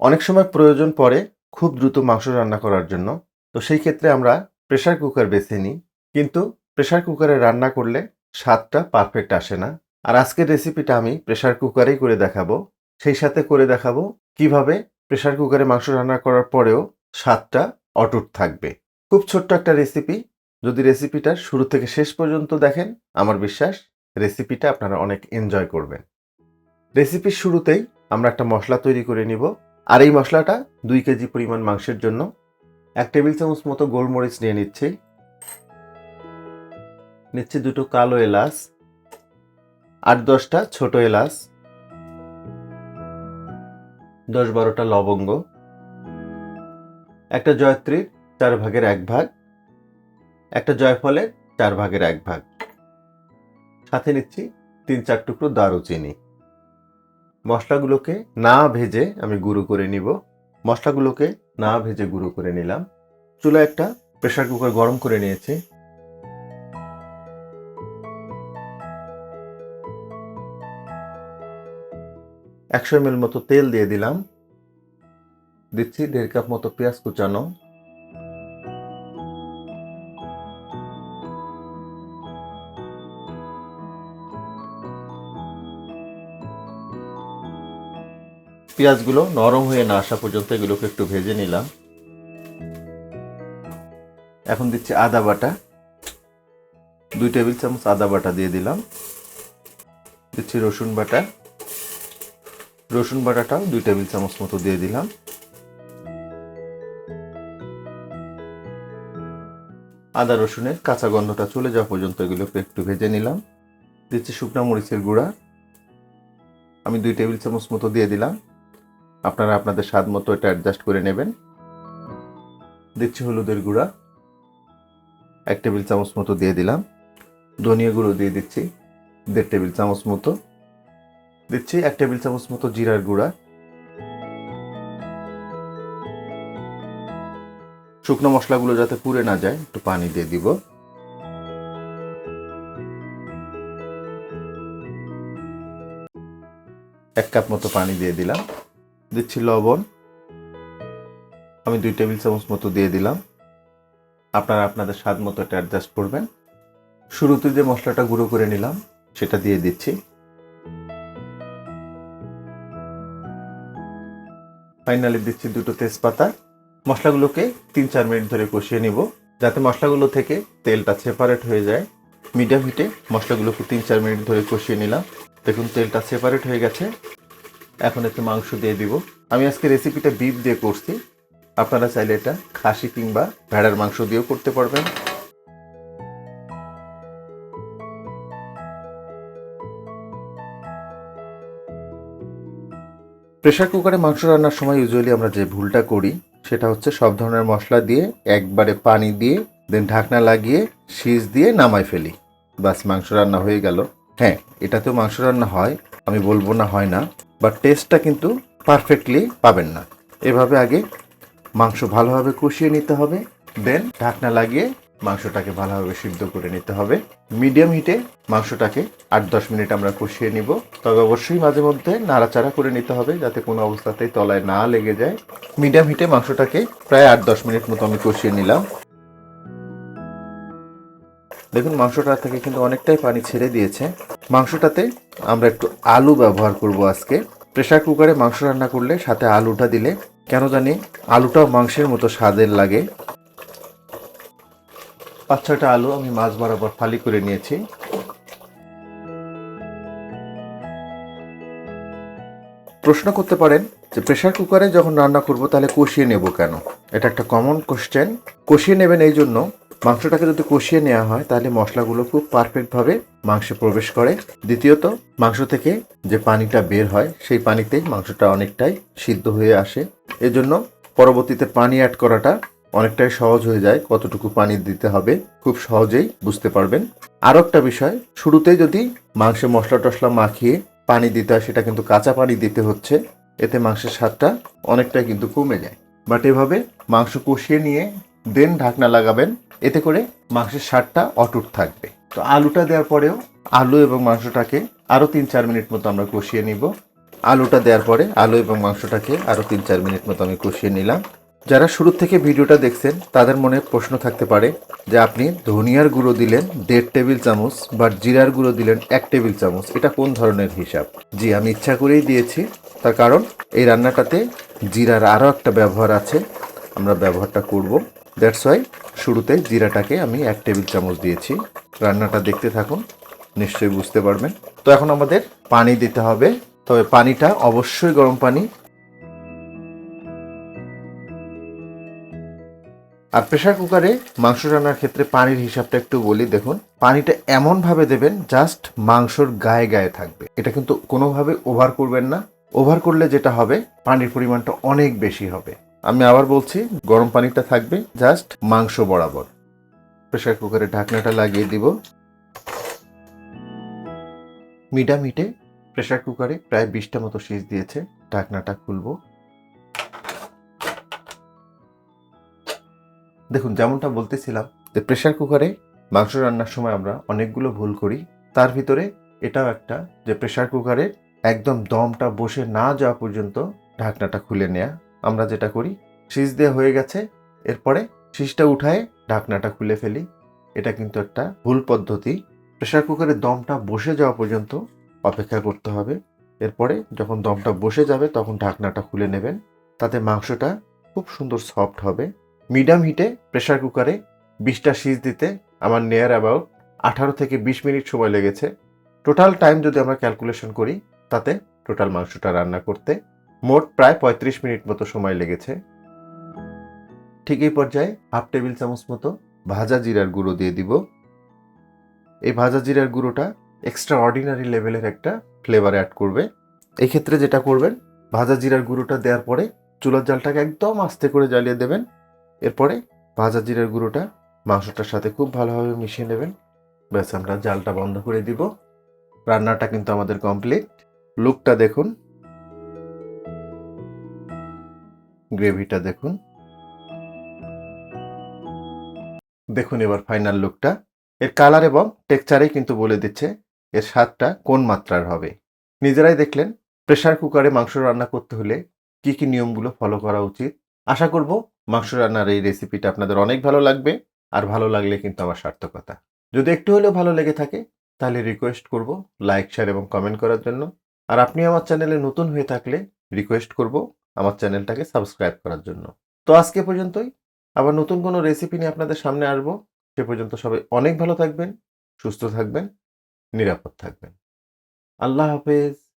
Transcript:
অনেক সময় প্রয়োজন পড়ে খুব দ্রুত মাংস রান্না করার জন্য। তো সেই ক্ষেত্রে আমরা প্রেশার কুকার বেছে নিই। কিন্তু প্রেশার কুকারে রান্না করলে স্বাদটা পারফেক্ট আসে না। আর আজকের রেসিপিটা আমি প্রেশার কুকারেই করে দেখাবো। সেই সাথে করে দেখাবো কীভাবে প্রেসার কুকারে মাংস রান্না করার পরেও স্বাদটা অটুট থাকবে। খুব ছোট্ট একটা রেসিপি। যদি রেসিপিটা শুরু থেকে শেষ পর্যন্ত দেখেন, আমার বিশ্বাস রেসিপিটা আপনারা অনেক এনজয় করবেন। রেসিপির শুরুতেই আমরা একটা মশলা তৈরি করে নিব। আর এই মশলাটা দুই কেজি পরিমাণ মাংসের জন্য এক টেবিল চামচ মতো গোলমরিচ নিয়ে নিচ্ছি। নিচ্ছি দুটো কালো এলাচ, আট দশটা ছোট এলাচ, দশ বারোটা লবঙ্গ, একটা জয়ত্রীর চার ভাগের এক ভাগ, একটা জয়ফলের চার ভাগের এক ভাগ। সাথে নিচ্ছি তিন চার টুকরো দারুচিনি। মশলাগুলোকে না ভেজে আমি গুঁড়ো করে নিব। মশলাগুলোকে না ভেজে গুঁড়ো করে নিলাম। চুলা একটা প্রেসার কুকার গরম করে নিয়েছি। একশো এম মতো তেল দিয়ে দিলাম। দিচ্ছি দেড় কাপ মতো পেঁয়াজ কুচানো। পেঁয়াজগুলো নরম হয়ে না আসা পর্যন্ত এগুলোকে একটু ভেজে নিলাম। এখন দিচ্ছি আদা বাটা। দুই টেবিল চামচ আদা বাটা দিয়ে দিলাম। দিচ্ছি রসুন বাটা। রসুন বাটাটাও দুই টেবিল চামচ মতো দিয়ে দিলাম। আদা রসুনের কাঁচা গন্ধটা চলে যাওয়া পর্যন্ত এগুলোকে একটু ভেজে নিলাম। দিচ্ছি শুকনা মরিচের গুঁড়া। আমি দুই টেবিল চামচ মতো দিয়ে দিলাম। আপনারা আপনাদের স্বাদ মতো এটা অ্যাডজাস্ট করে নেবেন। দিচ্ছি হলুদের গুঁড়া। এক টেবিল চামচ মতো দিয়ে দিলাম। ধনিয়া গুঁড়ো দিয়ে দিচ্ছি দেড় টেবিল চামচ মতো। দিচ্ছি এক টেবিল চামচ মতো জিরার গুঁড়া। শুকনো মশলাগুলো যাতে পুড়ে না যায়, একটু পানি দিয়ে দিব। এক কাপ মতো পানি দিয়ে দিলাম। দিচ্ছি লবণ। আমি দুই টেবিল চামচ মতো দিয়ে দিলাম। আপনারা আপনাদের স্বাদ মতো এটা অ্যাডজাস্ট করবেন। শুরুতে যে মশলাটা গুঁড়ো করে নিলাম, সেটা দিয়ে দিচ্ছি। ফাইনালি দিচ্ছি দুটো তেজপাতা। মশলাগুলোকে তিন চার মিনিট ধরে কষিয়ে নিব, যাতে মশলাগুলো থেকে তেলটা সেপারেট হয়ে যায়। মিডিয়াম হিটে মশলাগুলোকে তিন চার মিনিট ধরে কষিয়ে নিলাম। দেখুন তেলটা সেপারেট হয়ে গেছে। এখন একটু মাংস দিয়ে দিব। আমি আজকে রেসিপিটা বিফ দিয়ে করছি। আপনারা চাইলে এটা খাসি কিংবা ভেড়ার মাংস দিয়েও করতে পারবেন। প্রেশার কুকারে মাংস রান্নার সময় ইউজুয়ালি আমরা যে ভুলটা করি, সেটা হচ্ছে সব ধরনের মশলা দিয়ে একবারে পানি দিয়ে দেন ঢাকনা লাগিয়ে শীষ দিয়ে নামাই ফেলি। বাস মাংস রান্না হয়ে গেল। হ্যাঁ এটাতেও মাংস রান্না হয়, আমি বলব না হয় না। বাট টেস্টটা কিন্তু পারফেক্টলি পাবেন না। এভাবে আগে মাংস ভালোভাবে কষিয়ে নিতে হবে দেন ঢাকনা লাগিয়ে মাংসটাকে ভালোভাবে সিদ্ধ করে নিতে হবে। মিডিয়াম হিটে মাংসটাকে আট দশ মিনিট আমরা কষিয়ে নিব। তবে অবশ্যই মাঝে মধ্যে নাড়াচাড়া করে নিতে হবে যাতে কোনো অবস্থাতেই তলায় না লেগে যায়। মিডিয়াম হিটে মাংসটাকে প্রায় আট দশ মিনিট মতো আমি কষিয়ে নিলাম। দেখুন, মাংসটা থেকে কিন্তু অনেকটাই পানি ছেড়ে দিয়েছে। মাংসটাতে আমরা একটু আলু ব্যবহার করব আজকে। প্রেশার কুকারে মাংস রান্না করলে সাথে আলুটা দিলে কেন জানি আলুটাও মাংসের মতো স্বাদের লাগে। পাঁচ ছয়টা আলু আমি মাছ বরাবর ফালি করে নিয়েছি। প্রশ্ন করতে পারেন যে প্রেশার কুকারে যখন রান্না করব তাহলে কষিয়ে নেব কেন? এটা একটা কমন কোশ্চেন কষিয়ে নেবেন এই জন্য মাংসটাকে যদি কষিয়ে নেওয়া হয়, তাহলে মশলাগুলো খুব পারফেক্টভাবে মাংসে প্রবেশ করে। দ্বিতীয়ত, মাংস থেকে যে পানিটা বের হয়, সেই পানিতেই মাংসটা অনেকটাই সিদ্ধ হয়ে আসে। এজন্য পরবর্তীতে পানি অ্যাড করাটা অনেকটাই সহজ হয়ে যায়, কতটুকু পানি দিতে হবে খুব সহজেই বুঝতে পারবেন। আরও একটা বিষয়, শুরুতেই যদি মাংসে মশলা টশলা মাখিয়ে পানি দিতে হয়, সেটা কিন্তু কাঁচা পানি দিতে হচ্ছে, এতে মাংসের স্বাদটা অনেকটাই কিন্তু কমে যায়। বাট এভাবে মাংস কষিয়ে নিয়ে দেন ঢাকনা লাগাবেন এতে করে মাংসের স্বাদটা অটুট থাকবে। তো আলুটা দেওয়ার পরেও আলু এবং মাংসটাকে আরও তিন চার মিনিট মতো আমরা কষিয়ে নিব। আলুটা দেওয়ার পরে আলু এবং মাংসটাকে আরও তিন চার মিনিট মতো আমি কষিয়ে নিলাম। যারা শুরু থেকে ভিডিওটা দেখছেন, তাদের মনে প্রশ্ন থাকতে পারে যে আপনি ধনিয়ার গুঁড়ো দিলেন দেড় টেবিল চামচ বা জিরার গুঁড়ো দিলেন এক টেবিল চামচ, এটা কোন ধরনের হিসাব? জি, আমি ইচ্ছা করেই দিয়েছি। তার কারণ এই রান্নাটাতে জিরার আরও একটা ব্যবহার আছে, আমরা ব্যবহারটা করব। দ্যাটস ওয়াই শুরুতে জিরাটাকে আমি এক টেবিল চামচ দিয়েছি। রান্নাটা দেখতে থাকুন, নিশ্চয়ই বুঝতে পারবেন। তো এখন আমাদের পানি দিতে হবে। তবে পানিটা অবশ্যই গরম পানি। আর প্রেসার কুকারে মাংস রান্নার ক্ষেত্রে পানির হিসাবটা একটু বলি, দেখুন। পানিটা এমন ভাবে দেবেন, জাস্ট মাংসর গায়ে গায়ে থাকবে। এটা কিন্তু কোনোভাবে ওভার করবেন না। ওভার করলে যেটা হবে, পানির পরিমাণটা অনেক বেশি হবে। আমি আবার বলছি, গরম পানিটা থাকবে জাস্ট মাংস বরাবর। প্রেসার কুকারে ঢাকনাটা লাগিয়ে দিব। মিডিয়াম হিটে প্রেসার কুকারে প্রায় বিশটা মতো সিজ দিয়েছে, ঢাকনাটা খুলবো। দেখুন, যেমনটা বলতেছিলাম, যে প্রেসার কুকারে মাংস রান্নার সময় আমরা অনেকগুলো ভুল করি। তার ভিতরে এটাও একটা, যে প্রেসার কুকারে একদম দমটা বসে না যাওয়া পর্যন্ত ঢাকনাটা খুলে নেয়া। আমরা যেটা করি, সিজ দেওয়া হয়ে গেছে, এরপরে সিজটা উঠায় ঢাকনাটা খুলে ফেলি। এটা কিন্তু একটা ভুল পদ্ধতি। প্রেসার কুকারের দমটা বসে যাওয়া পর্যন্ত অপেক্ষা করতে হবে। এরপরে যখন দমটা বসে যাবে, তখন ঢাকনাটা খুলে নেবেন। তাতে মাংসটা খুব সুন্দর সফট হবে। মিডিয়াম হিটে প্রেসার কুকারে বিশটা সিজ দিতে আমার নেয়ার অ্যাবাউট আঠারো থেকে বিশ মিনিট সময় লেগেছে। টোটাল টাইম যদি আমরা ক্যালকুলেশন করি, তাতে টোটাল মাংসটা রান্না করতে মোট প্রায় পঁয়ত্রিশ মিনিট মতো সময় লেগেছে। ঠিক এই পর্যায়ে হাফ টেবিল চামচ মতো ভাজা জিরার গুঁড়ো দিয়ে দিব। এই ভাজা জিরার গুঁড়োটা এক্সট্রা অর্ডিনারি লেভেলের একটা ফ্লেভার অ্যাড করবে। এই ক্ষেত্রে যেটা করবেন, ভাজা জিরার গুঁড়োটা দেওয়ার পরে চুলার জালটাকে একদম আস্তে করে জ্বালিয়ে দেবেন। এরপরে ভাজা জিরার গুঁড়োটা মাংসটার সাথে খুব ভালোভাবে মিশিয়ে নেবেন। ব্যাস, আমরা জালটা বন্ধ করে দিব। রান্নাটা কিন্তু আমাদের কমপ্লিট লুকটা দেখুন গ্রেভিটা দেখুন। দেখুন এবার ফাইনাল লুকটা। এর কালার এবং টেক্সচারে কিন্তু বলে দিচ্ছে এর স্বাদটা কোন মাত্রার হবে। নিজেরাই দেখলেন, প্রেসার কুকারে মাংস রান্না করতে হলে কি কি নিয়মগুলো ফলো করা উচিত। আশা করব মাংস রান্নার এই রেসিপিটা আপনাদের অনেক ভালো লাগবে আর ভালো লাগলে কিন্তু আমার সার্থকতা। যদি একটু হলেও ভালো লেগে থাকে, তাহলে রিকোয়েস্ট করব লাইক শেয়ার এবং কমেন্ট করার জন্য। আর আপনি আমার চ্যানেলে নতুন হয়ে থাকলে রিকোয়েস্ট করব আমার চ্যানেলটাকে সাবস্ক্রাইব করার জন্য। তো আজকে পর্যন্তই। আবার নতুন কোনো রেসিপি নিয়ে আপনাদের সামনে আসব। সে পর্যন্ত সবাই অনেক ভালো থাকবেন, সুস্থ থাকবেন, নিরাপদ থাকবেন। আল্লাহ হাফেজ।